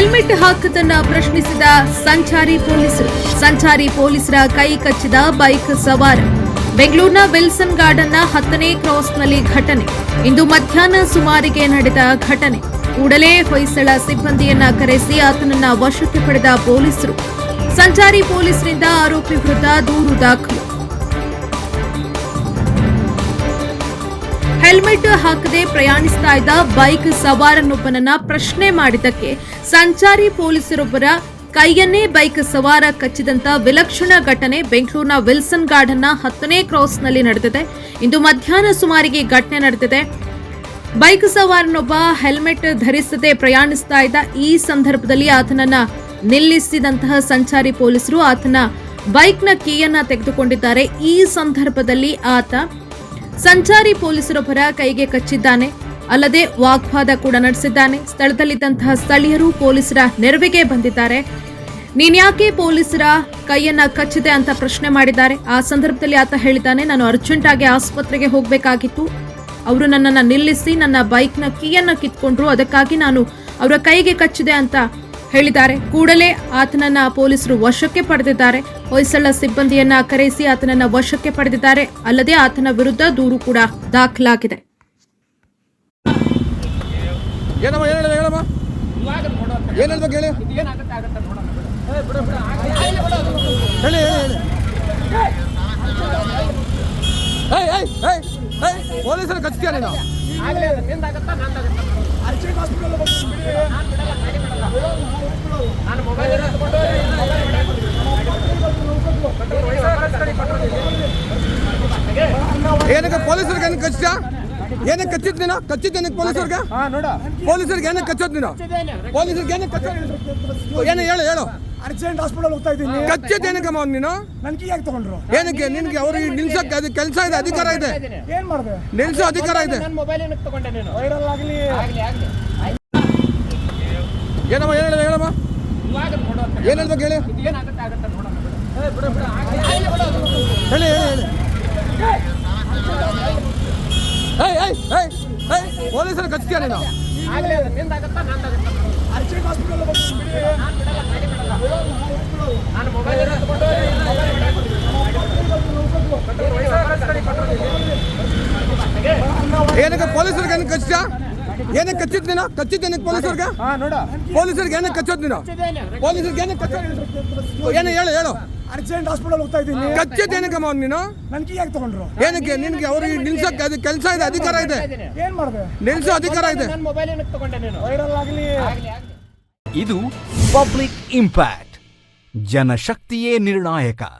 Helmet ಹಾಕದನ್ನ ಪ್ರಶ್ನಿಸಿದ ಸಂಚಾರಿ ಪೊಲೀಸರು. ಸಂಚಾರಿ ಪೊಲೀಸರ ಕೈ ಕಚ್ಚಿದ ಬೈಕ್ ಸವಾರ ಬೆಂಗಳೂರಿನ ವಿಲ್ಸನ್ ಗಾರ್ಡನ್ನ ಹತ್ತನೇ ಕ್ರಾಸ್ನಲ್ಲಿ ಘಟನೆ. ಇಂದು ಮಧ್ಯಾಹ್ನ ಸುಮಾರಿಗೆ ನಡೆದ ಘಟನೆ. ಕೂಡಲೇ ಹೊಯ್ಸಳ ಸಿಬ್ಬಂದಿಯನ್ನ ಕರೆಸಿ ಆತನನ್ನ ವಶಕ್ಕೆ ಪಡೆದ ಪೊಲೀಸರು. ಸಂಚಾರಿ ಪೊಲೀಸರಿಂದ ಆರೋಪಿ ವಿರುದ್ಧ ದೂರು ದಾಖಲು. ಹೆಲ್ಮೆಟ್ ಹಾಕದೆ ಪ್ರಯಾಣಿಸ್ತಾ ಇದ್ದ ಬೈಕ್ ಸವಾರನೊಬ್ಬನನ್ನ ಪ್ರಶ್ನೆ ಮಾಡಿದ್ದಕ್ಕೆ ಸಂಚಾರಿ ಪೊಲೀಸರೊಬ್ಬರ ಕೈಯನ್ನೇ ಬೈಕ್ ಸವಾರ ಕಚ್ಚಿದಂತ ವಿಲಕ್ಷಣ ಘಟನೆ ಬೆಂಗಳೂರಿನ ವಿಲ್ಸನ್ ಗಾರ್ಡನ್ನ ಹತ್ತನೇ ಕ್ರಾಸ್ನಲ್ಲಿ ನಡೆದಿದೆ. ಇಂದು ಮಧ್ಯಾಹ್ನ ಸುಮಾರಿಗೆ ಘಟನೆ ನಡೆದಿದೆ. ಬೈಕ್ ಸವಾರನೊಬ್ಬ ಹೆಲ್ಮೆಟ್ ಧರಿಸದೆ ಪ್ರಯಾಣಿಸ್ತಾ ಇದ್ದ ಈ ಸಂದರ್ಭದಲ್ಲಿ ಆತನನ್ನ ನಿಲ್ಲಿಸಿದಂತಹ ಸಂಚಾರಿ ಪೊಲೀಸರು ಆತನ ಬೈಕ್ನ ಕೀಯನ್ನ ತೆಗೆದುಕೊಂಡಿದ್ದಾರೆ. ಈ ಸಂದರ್ಭದಲ್ಲಿ ಆತ ಸಂಚಾರಿ ಪೊಲೀಸರೊಬ್ಬರ ಕೈಗೆ ಕಚ್ಚಿದ್ದಾನೆ. ಅಲ್ಲದೆ ವಾಗ್ವಾದ ಕೂಡ ನಡೆಸಿದ್ದಾನೆ. ಸ್ಥಳದಲ್ಲಿದ್ದಂತಹ ಸ್ಥಳೀಯರು ಪೊಲೀಸರ ನೆರವಿಗೆ ಬಂದಿದ್ದಾರೆ. ನೀನ್ಯಾಕೆ ಪೊಲೀಸರ ಕೈಯನ್ನ ಕಚ್ಚಿದೆ ಅಂತ ಪ್ರಶ್ನೆ ಮಾಡಿದ್ದಾರೆ. ಆ ಸಂದರ್ಭದಲ್ಲಿ ಆತ ಹೇಳಿದ್ದಾನೆ, ನಾನು ಅರ್ಜೆಂಟ್ ಆಗಿ ಆಸ್ಪತ್ರೆಗೆ ಹೋಗಬೇಕಾಗಿತ್ತು. ಅವರು ನನ್ನನ್ನು ನಿಲ್ಲಿಸಿ, ನನ್ನ ಬೈಕ್ನ ಕೀಯನ್ನು ಕಿತ್ಕೊಂಡ್ರು. ಅದಕ್ಕಾಗಿ ನಾನು ಅವರ ಕೈಗೆ ಕಚ್ಚಿದೆ ಅಂತ ಹೇಳಿದ್ದಾರೆ. ಕೂಡಲೇ ಆತನನ್ನ ಪೊಲೀಸರು ವಶಕ್ಕೆ ಪಡೆದಿದ್ದಾರೆ. ಹೊಯ್ಸಳ ಸಿಬ್ಬಂದಿಯನ್ನ ಕರೆಸಿ ಆತನನ್ನ ವಶಕ್ಕೆ ಪಡೆದಿದ್ದಾರೆ. ಅಲ್ಲದೆ ಆತನ ವಿರುದ್ಧ ದೂರು ಕೂಡ ದಾಖಲಾಗಿದೆ. ಏನಮ್ಮ ಏನು ಹೇಳಿದೆ ಹೇಳಮ್ಮ ಏನು ಹೇಳ್ಬೇಕು ಹೇಳಿ ಹೇಳಿ ಹೇಳಿ ಹೇಳಿ ಏಯ್ ಏಯ್ ಏಯ್ ಏಯ್ ಪೊಲೀಸರ ಕಚ್ತೀಯ ನೀನು ಏನಕ್ಕೆ ಏನಕ್ಕೆ ಕಚ್ತೀಯ ಏನಕ್ಕೆ ಕಚ್ಚಿದ್ ನೀನು? ಕಚ್ಚಿದ್ ಏನಕ್ಕೆ ಪೊಲೀಸರಿಗೆ? ಪೊಲೀಸರಿಗೆ ಏನಕ್ಕೆ ಕಚ್ಚೋದು ನೀನು? ಪೊಲೀಸರಿಗೆ ಏನಕ್ಕೆ ಕಚ್ಚೋದು ಏನು ಹೇಳು ಹೇಳು. ಅರ್ಜೆಂಟ್ ಹಾಸ್ಪಿಟಲ್ ಹೋಗ್ತಾ ಇದ್ದೀನಿ. ಕಚ್ಚೋದು ಏನಕ್ಕಮ್ಮ ಅವ್ನು ನೀನು? ನನ್ಗೆ ಯಾಕೆ ತಗೊಂಡ್ರು? ಏನಕ್ಕೆ? ನಿನ್ಗೆ ಅವ್ರಿಗೆ ನಿಲ್ಸಕ್ಕೆ ಅದು ಕೆಲಸ ಇದೆ ಅಧಿಕಾರ ಇದೆ. ಏನ್ ಮಾಡಿದೆ? ನಿಲ್ಸೋ ಅಧಿಕಾರ ಇದೆ. ವೈರಲ್ ಆಗಲಿ. ಏನಮ್ಮ ಏನು ಹೇಳಿದೆ ಹೇಳಮ್ಮ? ಏನು ಹೇಳ್ಬೇಕು ಹೇಳಿ? ಹೇಳಿ ಹೇಳಿ ಹೇಳಿ. ಪೊಲೀಸರ ಕಚ್ತೀಯ ನೀನು ಅರ್ಜೆಂಟ್ ಹಾಸ್ಪಿಟಲ್ ಹೋಗ್ತೀನಿ ಏನಕ್ಕೆ ಪೊಲೀಸರಿಗೆ ಏನಕ್ಕೆ ಕಚ್ತೀಯ ಏನಕ್ಕೆ ಕಚ್ಚಿದ್ ನೀನು? ಕಚ್ಚಿದ್ ಏನಕ್ಕೆ ಪೊಲೀಸರಿಗೆ? ಪೊಲೀಸರಿಗೆ ಏನಕ್ಕೆ ಕಚ್ಚೋದು ನೀನು? ಪೊಲೀಸರಿಗೆ ಏನಕ್ಕೆ ಕಚ್ಚೋದು ಏನು ಹೇಳು ಹೇಳು. ಅರ್ಜೆಂಟ್ ಹಾಸ್ಪಿಟಲ್ ಹೋಗ್ತಾ ಇದ್ದೀನಿ. ಕಚ್ಚೋದು ಏನಕ್ಕಮ್ಮ ಅವ್ನು ನೀನು? ನನ್ಗೆ ಯಾಕೆ ತಗೊಂಡ್ರು? ಏನಕ್ಕೆ? ನಿನ್ಗೆ ಅವ್ರಿಗೆ ನಿಲ್ಸಕ್ಕೆ ಅದು ಕೆಲಸ ಇದೆ ಅಧಿಕಾರ ಇದೆ. ಏನ್ ಮಾಡಿದೆ? ನಿಲ್ಸೋ ಅಧಿಕಾರ ಇದೆ. ವೈರಲ್ ಆಗಲಿ. ಇದು ಪಬ್ಲಿಕ್ ಇಂಪ್ಯಾಕ್ಟ್ ಜನಶಕ್ತಿಯೇ ನಿರ್ಣಾಯಕ.